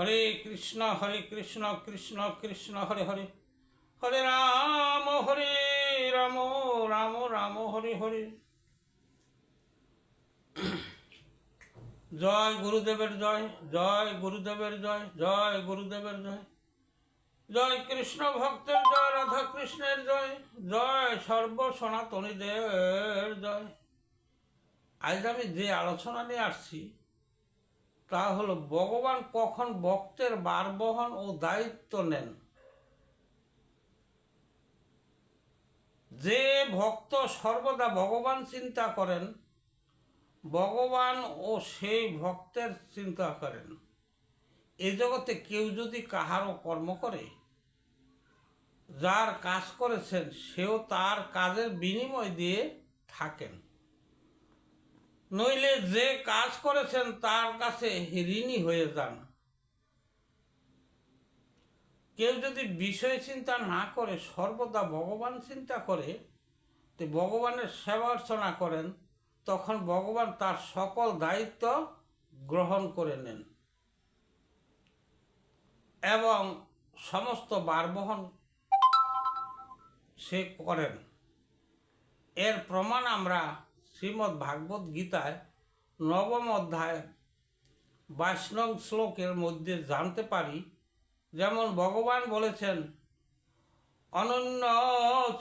হরে কৃষ্ণ হরে কৃষ্ণ কৃষ্ণ কৃষ্ণ, হরে হরে। হরে রাম হরে রাম রাম রাম, হরে হরে। জয় গুরুদেবের জয় জয় গুরুদেবের জয় জয় গুরুদেবের জয়। জয় কৃষ্ণ ভক্তের জয়, রাধা কৃষ্ণের জয় জয় সর্ব সনাতনীদের জয়। আজ আমি যে আলোচনা নিয়ে আসছি তা হলো, ভগবান কখন ভক্তের বারবহন ও দায়িত্ব নেন? যে ভক্ত সর্বদা ভগবান চিন্তা করেন, ভগবান ও সেই ভক্তের চিন্তা করেন। এ জগতে কেউ যদি কাহারও কর্ম করে, যার কাজ করেছেন, সেও তার কাজের বিনিময় দিয়ে থাকেন। নইলে যে কাজ করেছেন তার কাছে ঋণী হয়ে যান। কেউ যদি বিষয় চিন্তা না করে, সর্বদা ভগবান চিন্তা করে, তো ভগবানের সেবা অর্চনা করেন, তখন ভগবান তার সকল দায়িত্ব গ্রহণ করে নেন। এবং সমস্ত বারবহন সে করেন। এর প্রমাণ আমরা শ্রীমদ্ ভাগবত গীতায় নবম অধ্যায় নং শ্লোকের মধ্যে জানতে পারি, যেমন ভগবান বলেছেন, অনন্য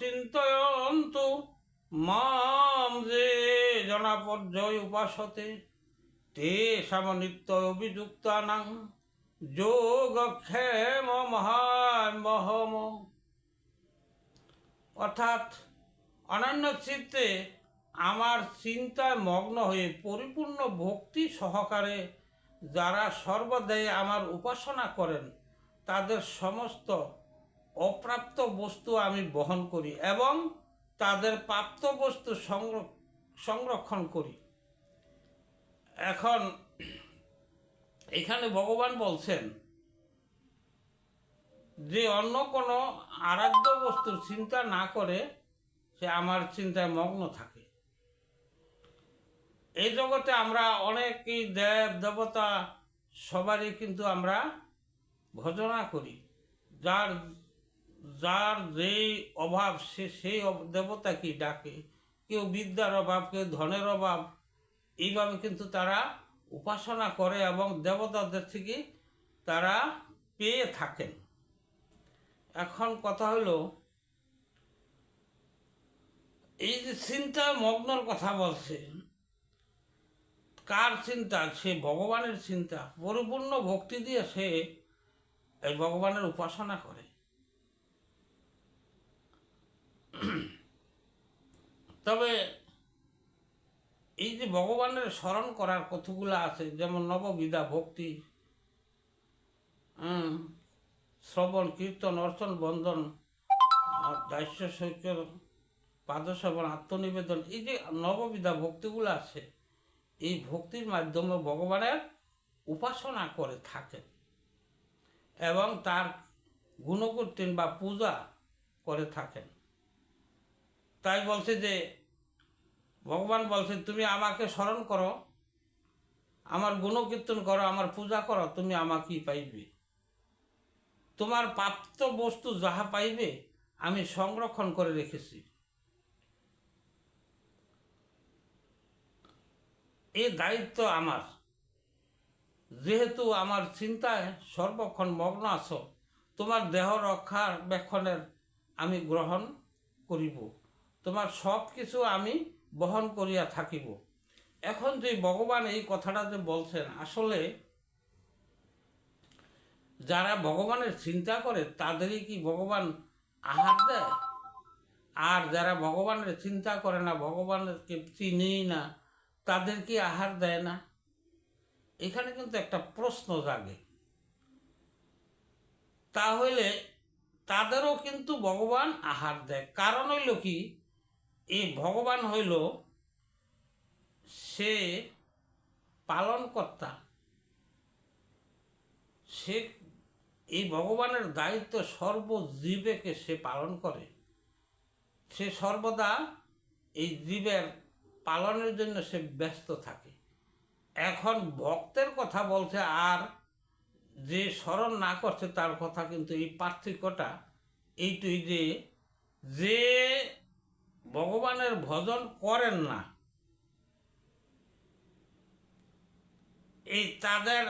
চিন্তয়ন্তু মাম যে জনাপর্যয় উপাসতে, তে সামনিত্য অভিযুক্তানাং যোগক্ষেম মহামহম অর্থাৎ অনন্য চিত্তে আমার চিন্তায় মগ্ন হয়ে পরিপূর্ণ ভক্তি সহকারে যারা সর্বদাই আমার উপাসনা করেন, তাদের সমস্ত অপ্রাপ্ত বস্তু আমি বহন করি এবং তাদের প্রাপ্ত বস্তু সংর- সংরক্ষণ করি। এখন এখানে ভগবান বলছেন যে অন্য কোনো আরাধ্য বস্তুর চিন্তা না করে সে আমার চিন্তায় মগ্ন থাকে। এই জগতে আমরা অনেকই দেব, দেবতা, সবারই কিন্তু আমরা ভজনা করি। যার যার যেই অভাব, সে, সেই দেবতাকেই ডাকে। কেউ বিদ্যার অভাব, কেউ ধনের অভাব, এইভাবে কিন্তু তারা উপাসনা করে এবং দেবতাদের থেকে তারা পেয়ে থাকেন। এখন কথা হলো, এই যে চিন্তা মগ্নর কথা বলছে কার চিন্তা? সে ভগবানের চিন্তা। পরিপূর্ণ ভক্তি দিয়ে সে এই ভগবানের উপাসনা করে। তবে এই যে ভগবানের স্মরণ করার কতগুলো আছে, যেমন নববিধা ভক্তি শ্রবণ, কীর্তন, অর্চন বন্ধন দাস্য, সৈক্য পাদশ্রবণ আত্মনিবেদন, এই যে নববিধা ভক্তিগুলো আছে এই ভক্তির মাধ্যমে ভগবানের উপাসনা করে থাকেন এবং তার গুণকীর্তন বা পূজা করে থাকেন। তাই বলছে যে, ভগবান বলছে, তুমি আমাকে স্মরণ করো, আমার গুণকীর্তন করো, আমার পূজা করো, তুমি আমাকেই পাইবে। তোমার প্রাপ্ত বস্তু যাহা পাইবে, আমি সংরক্ষণ করে রেখেছি। এ দায়িত্ব আমার। যেহেতু আমার চিন্তায় সর্বক্ষণ মগ্ন আছো, তোমার দেহ রক্ষার বেক্ষণের আমি গ্রহণ করিব। তোমার সব কিছু আমি বহন করিয়া থাকিব। এখন যে ভগবান এই কথাটা যে বলছেন, আসলে যারা ভগবানের চিন্তা করে, তাদেরই কি ভগবান আহার দেয়? আর যারা ভগবানের চিন্তা করে না ভগবানকে চিনেই না তাদের কি আহার দেয় না। এখানে কিন্তু একটা প্রশ্ন জাগে। তাহলে তাদেরও কিন্তু ভগবান আহার দেয়। কারণ হইল কি? এই ভগবান হইল সে পালনকর্তা। সে এই ভগবানের দায়িত্ব সর্বজীবেকে সে পালন করে। সে সর্বদা এই জীবের পালনের জন্য সে ব্যস্ত থাকে। এখন ভক্তের কথা বলছে আর যে স্মরণ না করছে তার কথা কিন্তু এই পার্থক্যটা এইটুই যে যে ভগবানের ভজন করেন না, এই তাদের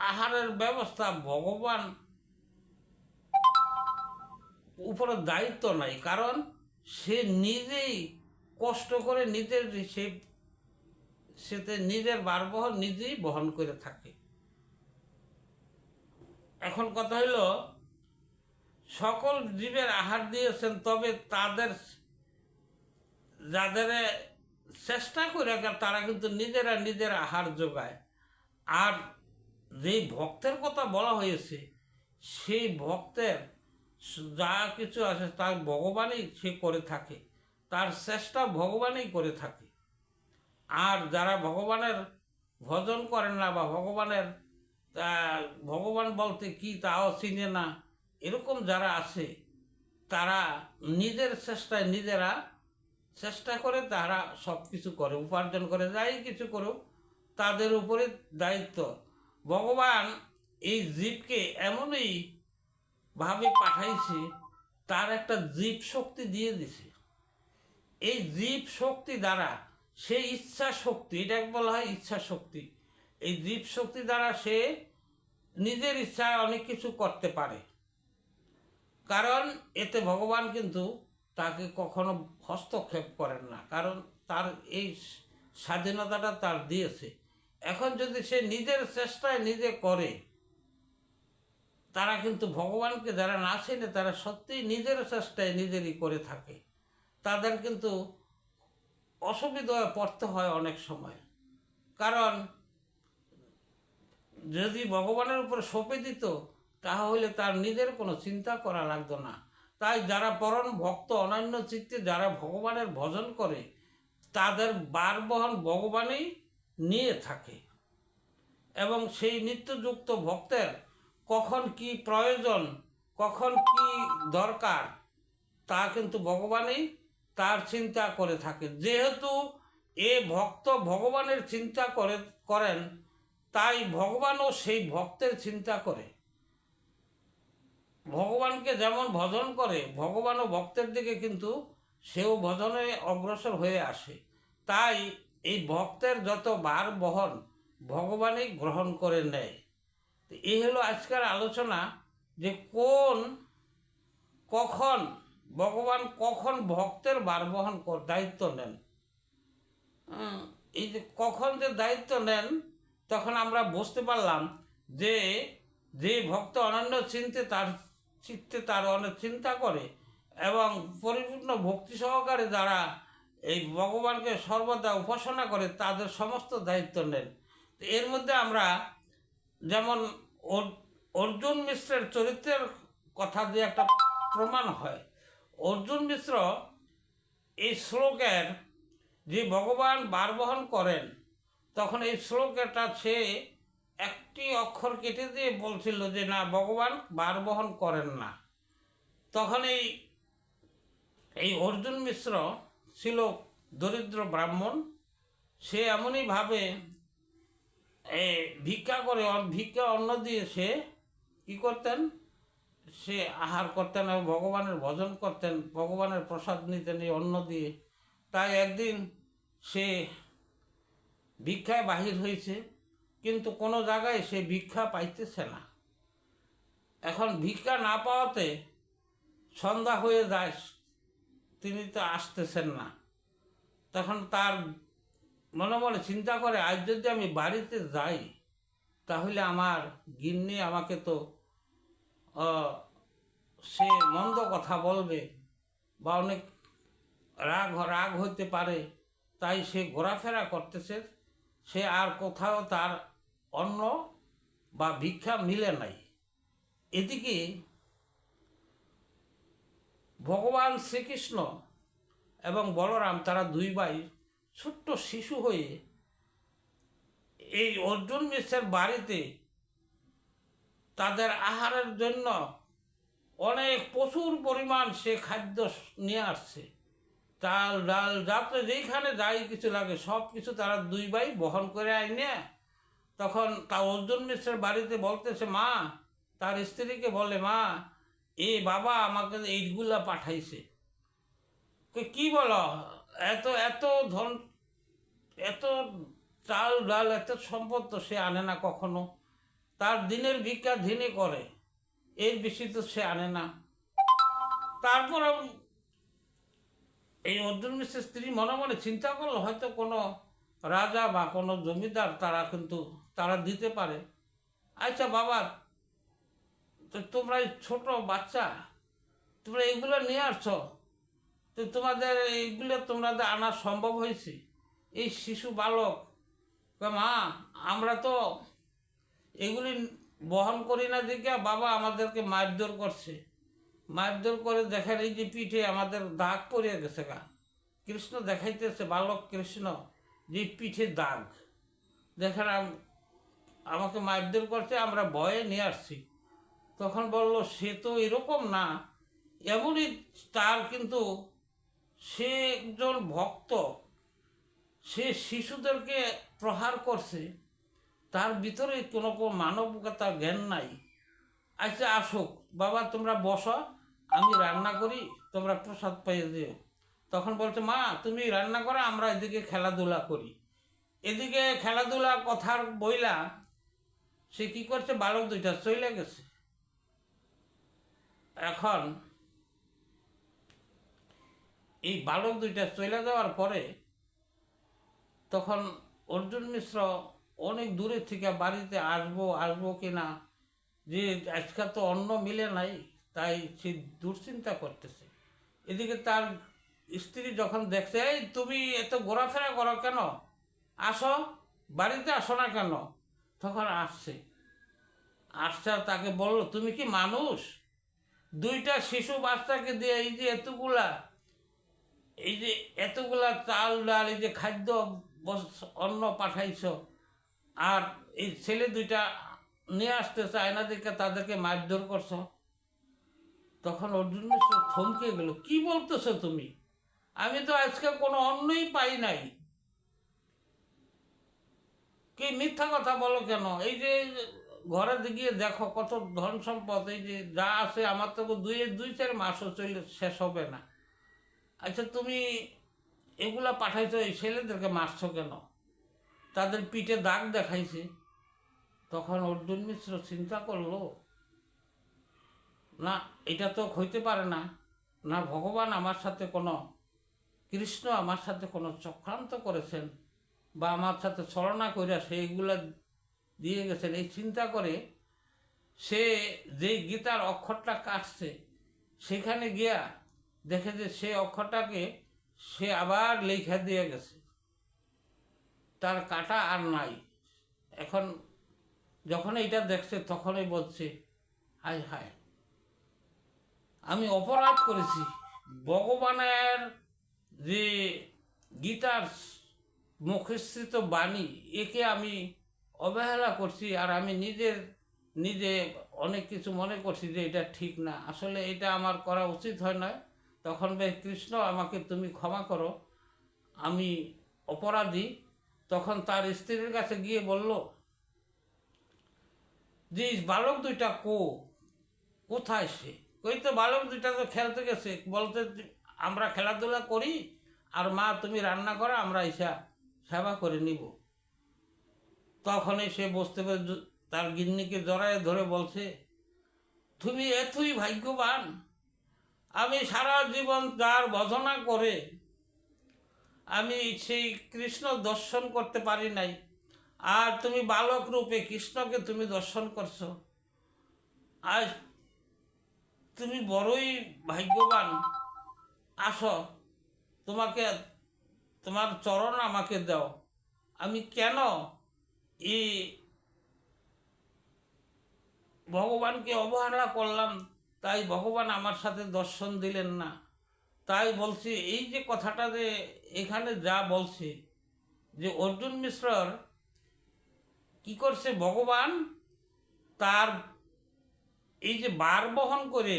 আহারের ব্যবস্থা ভগবান উপরে দায়িত্ব নাই। কারণ সে নিজেই কষ্ট করে নিজের সে, সেতে নিজের বারবহন নিজেই বহন করে থাকে। এখন কথা হইল, সকল জীবের আহার দিয়েছেন, তবে তাদের যাদের চেষ্টা করে তারা কিন্তু নিজেরা নিজের আহার যোগায়। আর যেই ভক্তের কথা বলা হয়েছে, সেই ভক্তের যা কিছু আছে তার ভগবানই সে করে থাকে। তার চেষ্টা ভগবানই করে থাকে। আর যারা ভগবানের ভজন করেন না বা ভগবানের ভগবান বলতে কি তাও চিনে না, এরকম যারা আছে, তারা নিজের চেষ্টায় নিজেরা চেষ্টা করে তারা সব কিছু করে, উপার্জন করে, যাই কিছু করুক, তাদের উপরে দায়িত্ব। ভগবান এই জীবকে এমনই ভাবে পাঠাইছে, তার একটা জীব শক্তি দিয়ে দিছে। এই জীব শক্তি দ্বারা সেই ইচ্ছা শক্তি এটাকে বলা হয় ইচ্ছা শক্তি, এই জীব শক্তি দ্বারা সে নিজের ইচ্ছায় অনেক কিছু করতে পারে। কারণ এতে ভগবান কিন্তু তাকে কখনো হস্তক্ষেপ করেন না, কারণ তার এই স্বাধীনতাটা তার দিয়েছে। এখন যদি সে নিজের চেষ্টায় নিজে করে তারা কিন্তু ভগবানকে যারা না চেনে, তারা সত্যিই নিজের চেষ্টায় নিজেরই করে থাকে। তাদের কিন্তু অসুবিধায় পড়তে হয় অনেক সময়। কারণ যদি ভগবানের উপরে সঁপে দিত, তাহলে তার নিজের কোনো চিন্তা করা লাগতো না। তাই যারা পরম ভক্ত অনন্য চিত্তে যারা ভগবানের ভজন করে, তাদের বার বহন ভগবানই নিয়ে থাকে। এবং সেই নিত্যযুক্ত ভক্তের কখন কি প্রয়োজন, কখন কি দরকার, তা কিন্তু ভগবানই তার চিন্তা করে থাকে যেহেতু এ ভক্ত ভগবানের চিন্তা করে, করেন, তাই ভগবানও সেই ভক্তের চিন্তা করে। ভগবানকে যেমন ভজন করে, ভগবানও ভক্তের দিকে কিন্তু সেও ভজনে অগ্রসর হয়ে আসে। তাই এই ভক্তের যত বার বহন ভগবানই গ্রহণ করে নেয়। এই হলো আজকের আলোচনা যে কোন, কখন, ভগবান কখন ভক্তের বার বহন কর- দায়িত্ব নেন। এই যে কখন যে দায়িত্ব নেন, তখন আমরা বুঝতে পারলাম যে যে ভক্ত অনন্য চিন্তে তার চিত্তে তার অনেক চিন্তা করে এবং পরিপূর্ণ ভক্তি সহকারে যারা এই ভগবানকে সর্বদা উপাসনা করে, তাদের সমস্ত দায়িত্ব নেন। এর মধ্যে আমরা যেমন অর্জুন মিশ্রের চরিত্রের কথা দিয়ে একটা প্রমাণ হয়। অর্জুন মিশ্র এই শ্লোকের যে ভগবান বার বহন করেন, তখন এই শ্লোকটা সে একটি অক্ষর কেটে দিয়ে বলছিল যে, না, ভগবান বার বহন করেন না। তখন এই এই অর্জুন মিশ্র ছিল দরিদ্র ব্রাহ্মণ। সে এমনই ভাবে এ, ভিক্ষা করে ভিক্ষা অন্ন দিয়ে সে কী করতেন? সে আহার করতেন এবং ভগবানের ভজন করতেন ভগবানের প্রসাদ নিতেন এই অন্ন দিয়ে। তাই একদিন সে ভিক্ষায় বাহির হয়েছে কিন্তু কোনো জায়গায় সে ভিক্ষা পাইতেছে না। এখন ভিক্ষা না পাওয়াতে সন্ধ্যা হয়ে যায় তিনি তো আসতেছেন না। তখন তার মনে মনে চিন্তা করে, আজ যদি আমি বাড়িতে যাই, তাহলে আমার গিন্নি আমাকে তো সে মন্দ কথা বলবে বা অনেক রাগ রাগ হইতে পারে, তাই সে ঘোরাফেরা করতেছে, সে আর কোথাও তার অন্ন বা ভিক্ষা মিলে নাই। এদিকে ভগবান শ্রীকৃষ্ণ এবং বলরাম, তারা দুই ভাই ছোট্ট শিশু হয়ে এই অর্জুন মিশ্রের বাড়িতে তাদের আহারের জন্য অনেক প্রচুর পরিমাণ সে খাদ্য নিয়ে আসছে। চাল, ডাল যাতে যেইখানে যাই কিছু লাগে, সব কিছু তারা দুই ভাই বহন করে আইনে। তখন তা অর্জুন মিশ্রের বাড়িতে বলতেছে, মা, তার স্ত্রীকে বলে, মা, এ বাবা আমাকে এইগুলা পাঠাইছে। কি বলো? এত এত ধন, এত চাল ডাল, এত সম্পদ তো সে আনে না কখনো। তার দিনের ভিক্ষা দিনে করে, এর বেশি তো সে আনে না। তারপর এই অর্জুন মিশ্রের স্ত্রী মনে মনে চিন্তা করল, হয়তো কোনো রাজা বা কোনো জমিদার তারা কিন্তু, তারা দিতে পারে। আচ্ছা বাবা, তো তোমরা ছোট বাচ্চা, তোমরা এগুলো নিয়ে আসছো? তো তোমাদের এইগুলো তোমাদের আনা সম্ভব হয়েছে। এই শিশু বালক মা, আমরা তো এগুলি বহন করি না দেখে বাবা আমাদেরকে মারধর করছে। মারধর করে দেখেন এই যে পিঠে আমাদের দাগ পড়ে গেছে গা। কৃষ্ণ দেখাইতেছে, বালক কৃষ্ণ, যে পিঠে দাগ। আম- আমাকে মারধর করছে, আমরা ভয়ে নিয়ে আসছি। তখন বলল, সে তো এরকম না। এমনই তার কিন্তু সে একজন ভক্ত, সে শিশুদেরকে প্রহার করছে, তার ভিতরে কোনো কোনো মানবতা জ্ঞান নাই। আচ্ছা আসুক, বাবা, তোমরা বসো, আমি রান্না করি, তোমরা প্রসাদ পাইয়ে দিও। তখন বলছে, মা, তুমি রান্না করো, আমরা এদিকে খেলাধুলা করি। এদিকে খেলাধুলা কথার বইলা সে কি করছে, বালক দুইটা চলে গেছে। এখন এই বালক দুইটা চলে যাওয়ার পরে তখন অর্জুন মিশ্র অনেক দূরে থেকে বাড়িতে আসব আসব কি না যে আজকাল তো অন্ন মিলে নাই, তাই সে দুশ্চিন্তা করতেছে। এদিকে তার স্ত্রী যখন দেখছে, এই তুমি এত ঘোরাফেরা করো কেন? আসো, বাড়িতে আসো না কেন? তখন আসছে। আসছে তাকে বলল, তুমি কি মানুষ? দুইটা শিশু বাচ্চাকে দিয়ে এই যে এতগুলা এই যে এতগুলা চাল ডাল, এই যে খাদ্য অন্ন পাঠাইছ, আর এই ছেলে দুইটা নিয়ে আসতে চায় না, দেখে তাদেরকে মারধর করছ। তখন অর্জুন মিশ্র থমকে গেল, কি বলতেছো তুমি? আমি তো আজকে কোনো অন্নই পাই নাই। কি মিথ্যা কথা বলো কেন? এই যে ঘরে গিয়ে দেখো কত ধন সম্পদ, এই যে যা আছে আমার তো দুই দুই চার মাসও চলে শেষ হবে না। আচ্ছা তুমি এগুলা পাঠাইছো এই ছেলেদেরকে মারছো কেন? তাদের পিঠে দাগ দেখাইছে। তখন অর্জুন মিশ্র চিন্তা করল, না, এটা তো হইতে পারে না। না, ভগবান আমার সাথে কোনো, কৃষ্ণ আমার সাথে কোনো চক্রান্ত করেছেন বা আমার সাথে ছলনা করে সেইগুলা দিয়ে গেছেন। এই চিন্তা করে সে যেই গীতার অক্ষরটা কাটছে, সেখানে গিয়া দেখে যে সে অক্ষরটাকে সে আবার লেখা দিয়ে গেছে। তার কাটা আর নাই। এখন যখন এটা দেখছে, তখনই বলছে, হায় হায়, আমি অপরাধ করেছি। ভগবানের যে গীতার মুখস্থিত বাণী, একে আমি অবহেলা করছি আর আমি নিজের, নিজে অনেক কিছু মনে করছি যে এটা ঠিক না। আসলে এটা আমার করা উচিত হয় না তখন বে কৃষ্ণ, আমাকে তুমি ক্ষমা করো। আমি অপরাধী। তখন তার স্ত্রীর কাছে গিয়ে বলল, যে বালক দুইটা কো, কোথায় সে? ওই তো, বালক দুইটা তো খেলতে গেছে। বলতে, আমরা খেলাধুলা করি, আর মা, তুমি রান্না করো, আমরা ইসা সেবা করে নিব। তখনই সে বসতে পেরে তার গিন্নিকে জড়ায় ধরে বলছে, তুমি এতই ভাগ্যবান আমি সারা জীবন তার ভজনা করে আমি সেই কৃষ্ণ দর্শন করতে পারি নাই। আর তুমি বালক রূপে কৃষ্ণকে তুমি দর্শন করছ। আজ তুমি বড়ই ভাগ্যবান। আসো, তোমাকে, তোমার চরণ আমাকে দাও। আমি কেন এই ভগবানকে অবহেলা করলাম? তাই ভগবান আমার সাথে দর্শন দিলেন না। তাই বলছি, এই যে কথাটা যে এখানে যা বলছে, যে অর্জুন মিশ্রর কি করছে ভগবান, তার এই যে বার বহন করে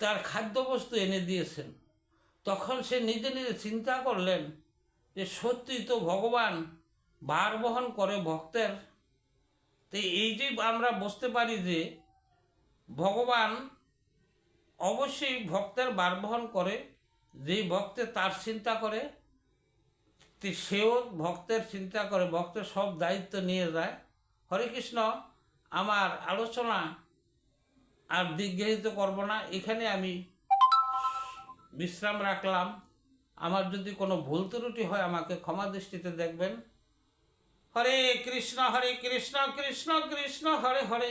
তার খাদ্যবস্তু এনে দিয়েছেন। তখন সে নিজে নিজে চিন্তা করলেন যে সত্যি তো ভগবান বার বহন করে ভক্তের। তো এই যে আমরা বুঝতে পারি যে ভগবান অবশ্যই ভক্তের বার বহন করে, যেই ভক্তে তার চিন্তা করে সেও ভক্তের চিন্তা করে ভক্তের সব দায়িত্ব নিয়ে যায়। হরে কৃষ্ণ, আমার আলোচনা আর দিগ্গহিত করব না, এখানে আমি বিশ্রাম রাখলাম। আমার যদি কোনো ভুল ত্রুটি হয়, আমাকে ক্ষমা দৃষ্টিতে দেখবেন। হরে কৃষ্ণ হরে কৃষ্ণ কৃষ্ণ কৃষ্ণ, হরে হরে।